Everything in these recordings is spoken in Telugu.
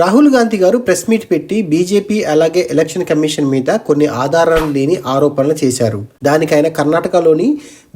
రాహుల్ గాంధీ గారు ప్రెస్ మీట్ పెట్టి బీజేపీ అలాగే ఎలక్షన్ కమిషన్ మీద కొన్ని ఆధారాలు లేని ఆరోపణలు చేశారు. దానికి కర్ణాటకలోని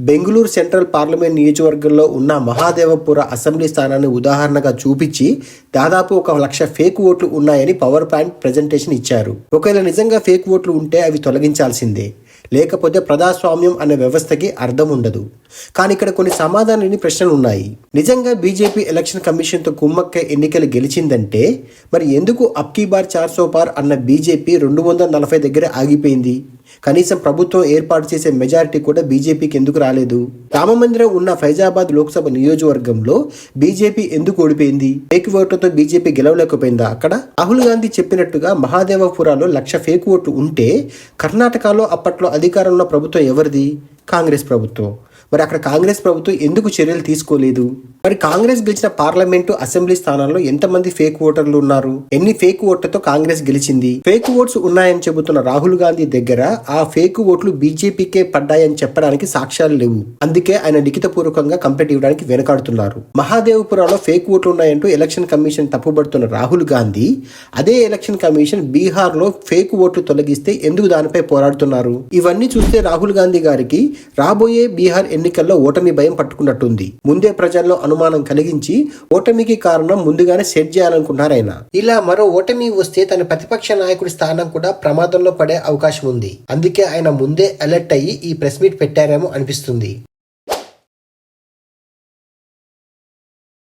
బెంగళూరు సెంట్రల్ పార్లమెంట్ నియోజకవర్గంలో ఉన్న మహాదేవపుర అసెంబ్లీ స్థానాన్ని ఉదాహరణగా చూపించి దాదాపు ఒక లక్ష ఫేక్ ఓట్లు ఉన్నాయని పవర్ పాయింట్ ప్రజెంటేషన్ ఇచ్చారు. ఒకవేళ నిజంగా ఫేక్ ఓట్లు ఉంటే అవి తొలగించాల్సిందే. లేకపోతే ప్రజాస్వామ్యం అనే వ్యవస్థకి అర్థం ఉండదు కానీ ఇక్కడ కొన్ని సమాధానం లేని ప్రశ్నలు ఉన్నాయి నిజంగా బీజేపీ ఎలక్షన్ కమిషన్తో కుమ్మక్క ఎన్నికలు గెలిచిందంటే మరి ఎందుకు అప్కీ బార్ చార్ పార్ అన్న బీజేపీ రెండు వందల నలభై దగ్గర ఆగిపోయింది? కనీసం ప్రభుత్వం ఏర్పాటు చేసే మెజారిటీ కూడా బీజేపీకి ఎందుకు రాలేదు? రామమందిరం ఉన్న ఫైజాబాద్ లోక్సభ నియోజకవర్గంలో బీజేపీ ఎందుకు ఓడిపోయింది? ఫేక్ ఓట్లతో బీజేపీ గెలవలేకపోయిందా? అక్కడ రాహుల్ గాంధీ చెప్పినట్టుగా మహాదేవపురాలో లక్ష ఫేక్ ఓట్లు ఉంటే కర్ణాటకలో అప్పట్లో అధికారంలో ప్రభుత్వం ఎవరిది? కాంగ్రెస్ ప్రభుత్వం. మరి అక్కడ కాంగ్రెస్ ప్రభుత్వం ఎందుకు చర్యలు తీసుకోలేదు? మరి కాంగ్రెస్ గెలిచిన పార్లమెంటు అసెంబ్లీ స్థానాల్లో ఎంతమంది ఫేక్ ఓటర్లు ఉన్నారు? ఎన్ని ఫేక్ ఓట్లతో కాంగ్రెస్ గెలిచింది? ఫేక్ ఓట్స్ ఉన్నాయని చెబుతున్న రాహుల్ గాంధీ దగ్గర ఆ ఫేక్ ఓట్లు బీజేపీకే పడ్డాయని చెప్పడానికి సాక్ష్యాలు లేవు. అందుకే ఆయన లిఖితపూర్వకంగా కంప్లైంట్ ఇవ్వడానికి వెనకాడుతున్నారు. మహాదేవపురంలో ఫేక్ ఓట్లు ఉన్నాయంటూ ఎలక్షన్ కమిషన్ తప్పుబడుతున్న రాహుల్ గాంధీ అదే ఎలక్షన్ కమిషన్ బీహార్లో ఫేక్ ఓట్లు తొలగిస్తే ఎందుకు దానిపై పోరాడుతున్నారు? ఇవన్నీ చూస్తే రాహుల్ గాంధీ గారికి రాబోయే బీహార్ ఎన్నికల్లో ఓటమి భయం పట్టుకున్నట్టుంది. ముందే ప్రజల్లో అనుమానం కలిగించి ఓటమికి కారణం ముందుగానే సెట్ చేయాలనుకున్నారాయన ఆయన. ఇలా మరో ఓటమి వస్తే తన ప్రతిపక్ష నాయకుడి స్థానం కూడా ప్రమాదంలో పడే అవకాశం ఉంది. అందుకే ఆయన ముందే అలర్ట్ అయ్యి ఈ ప్రెస్ మీట్ పెట్టారేమో అనిపిస్తుంది.